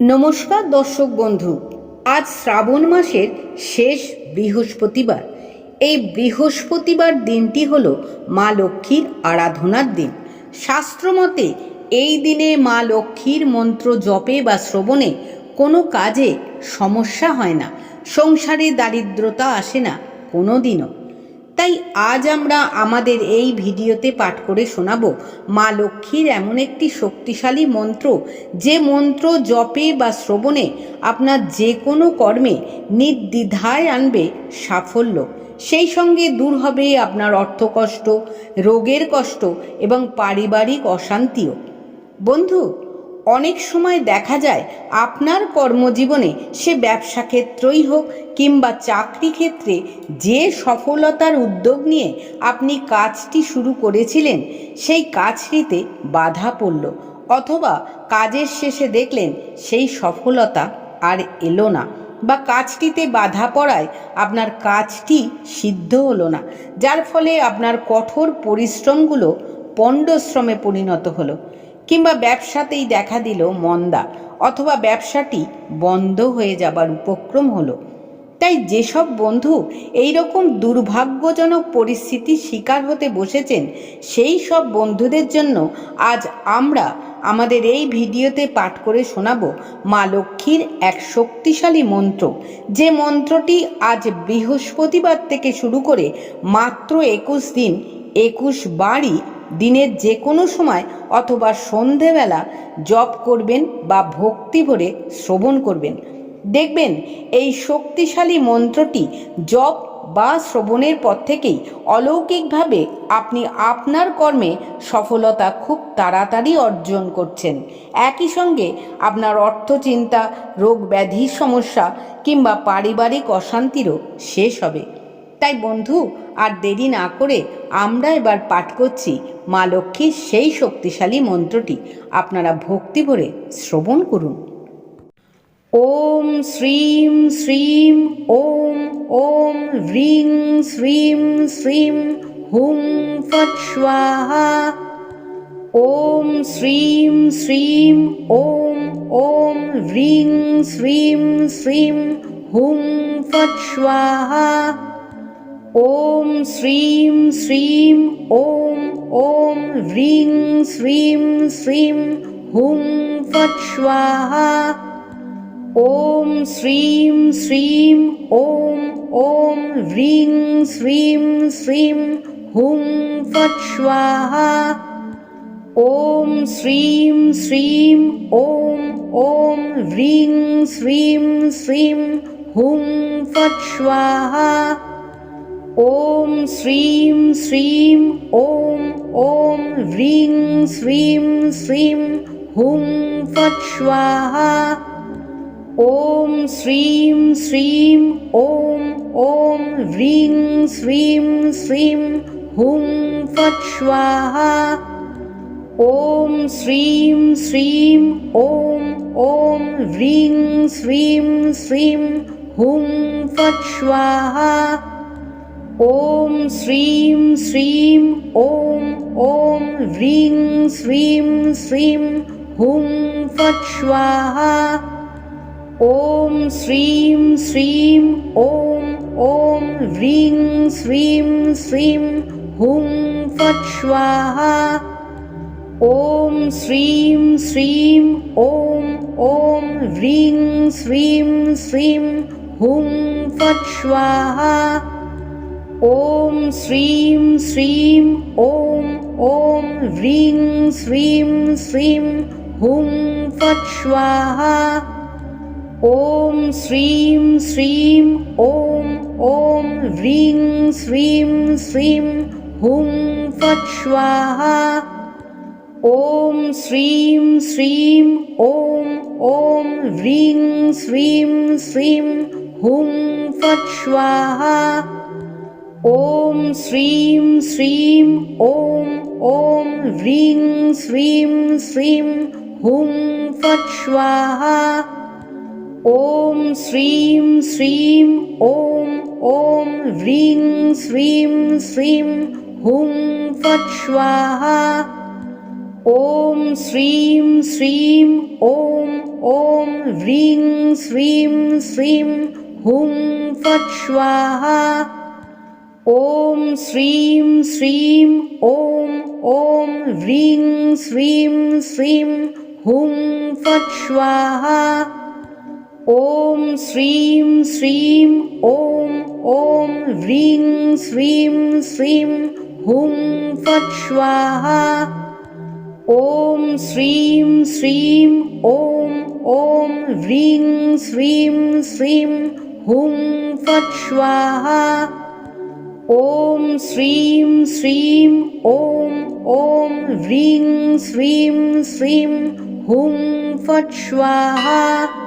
নমস্কার দর্শক বন্ধু, আজ শ্রাবণ মাসের শেষ বৃহস্পতিবার। এই বৃহস্পতিবার দিনটি হল মা লক্ষ্মীর আরাধনার দিন। শাস্ত্রমতে এই দিনে মা লক্ষ্মীর মন্ত্র জপে বা শ্রবণে কোনো কাজে সমস্যা হয় না, সংসারে দারিদ্রতা আসে না কোনো দিনও তাই আজ আমরা আমাদের এই ভিডিওতে পাঠ করে শোনাব, মা লক্ষ্মীর এমন একটি শক্তিশালী মন্ত্র, যে মন্ত্র জপে বা শ্রবণে আপনার যে কোনো কর্মে নির্দ্বিধায় আনবে সাফল্য। সেই সঙ্গে দূর হবে আপনার অর্থকষ্ট, রোগের কষ্ট এবং পারিবারিক অশান্তিও। বন্ধু অনেক সময় দেখা যায় আপনার কর্মজীবনে সে ব্যবসা ক্ষেত্রই হোক কিংবা চাকরি ক্ষেত্রে যে সফলতার উদ্যোগ নিয়ে আপনি কাজটি শুরু করেছিলেন, সেই কাজটিতে বাধা পড়ল অথবা কাজের শেষে দেখলেন সেই সফলতা আর এলো না বা কাজটিতে বাধা পড়ায় আপনার কাজটি সিদ্ধ হলো না, যার ফলে আপনার কঠোর পরিশ্রমগুলো পণ্ডশ্রমে পরিণত হলো। কিংবা ব্যবসাতেই দেখা দিল মন্দা, অথবা ব্যবসাটি বন্ধ হয়ে যাবার উপক্রম হলো। তাই যেসব বন্ধু এই রকম দুর্ভাগ্যজনক পরিস্থিতির শিকার হতে বসেছেন, সেই সব বন্ধুদের জন্য আজ আমরা আমাদের এই ভিডিওতে পাঠ করে শোনাব মা লক্ষ্মীর এক শক্তিশালী মন্ত্র। যে মন্ত্রটি আজ বৃহস্পতিবার থেকে শুরু করে মাত্র একুশ দিন, একুশ বারই দিনের যে কোনো সময় অথবা সন্ধেবেলা জপ করবেন বা ভক্তি ভরে শ্রবণ করবেন। দেখবেন এই শক্তিশালী মন্ত্রটি জপ বা শ্রবণের পর থেকেই অলৌকিকভাবে আপনি আপনার কর্মে সফলতা খুব তাড়াতাড়ি অর্জন করছেন। একই সঙ্গে আপনার অর্থচিন্তা রোগ ব্যাধির সমস্যা কিংবা পারিবারিক অশান্তিরও শেষ হবে। তাই বন্ধু, আর দেরি না করে আমরা এবার পাঠ করছি মা লক্ষ্মীর সেই শক্তিশালী মন্ত্রটি। আপনারা ভক্তি ভরে শ্রবণ করুন। ওম শ্রীম শ্রীম, ওম ওম হ্রিং শ্রীম শ্রীম, হুম ফট ওম শ্রীম শ্রীম, ওম ওম হ্রিং শ্রীম শ্রীম, হুম ফট ॐ श्रीं श्रीं ॐ ॐ ह्रीं श्रीं श्रीं हुं फट् स्वाहा ॐ श्रीं श्रीं ॐ ॐ ह्रीं श्रीं श्रीं हुं फट् स्वाहा ॐ श्रीं श्रीं ॐ ॐ ह्रीं श्रीं श्रीं हुं फट् स्वाहा ॐ श्रीं श्रीं ॐ ॐ ह्रीं श्रीं श्रीं हुं फट् स्वाहा ॐ श्रीं श्रीं ॐ ॐ ह्रीं श्रीं श्रीं हुं फट् स्वाहा ॐ श्रीं श्रीं ॐ ॐ ह्रीं श्रीं श्रीं हुं फट् स्वाहा ॐ श्रीं श्रीं ॐ ॐ ह्रीं श्रीं श्रीं हुं फट् स्वाहा ॐ श्रीं श्रीं ॐ ॐ ह्रीं श्रीं श्रीं हुं फट् स्वाहा ॐ श्रीं श्रीं ॐ ॐ ह्रीं श्रीं श्रीं हुं फट् स्वाहा ॐ श्रीं श्रीं ॐ ॐ ह्रीं श्रीं श्रीं हुं फट् स्वाहा ॐ श्रीं श्रीं ॐ ॐ ह्रीं श्रीं श्रीं हुं फट् स्वाहा ॐ श्रीं श्रीं ॐ ॐ ह्रीं श्रीं श्रीं हुं फट् स्वाहा ॐ श्रीं श्रीं ॐ ॐ ह्रीं श्रीं श्रीं हुं फट् स्वाहा। ॐ श्रीं श्रीं ॐ ॐ ह्रीं श्रीं श्रीं हुं फट् स्वाहा। ॐ श्रीं श्रीं ॐ ॐ ह्रीं श्रीं श्रीं हुं फट् स्वाहा। ॐ श्रीं श्रीं ॐ ॐ ह्रीं श्रीं श्रीं हुं फट् स्वाहा ॐ श्रीं श्रीं ॐ ॐ ह्रीं श्रीं श्रीं हुं फट् स्वाहा ॐ श्रीं श्रीं ॐ ॐ ह्रीं श्रीं श्रीं हुं फट् स्वाहा ॐ श्रीं श्रीं ॐ ॐ ह्रीं श्रीं श्रीं हुं फट् स्वाहा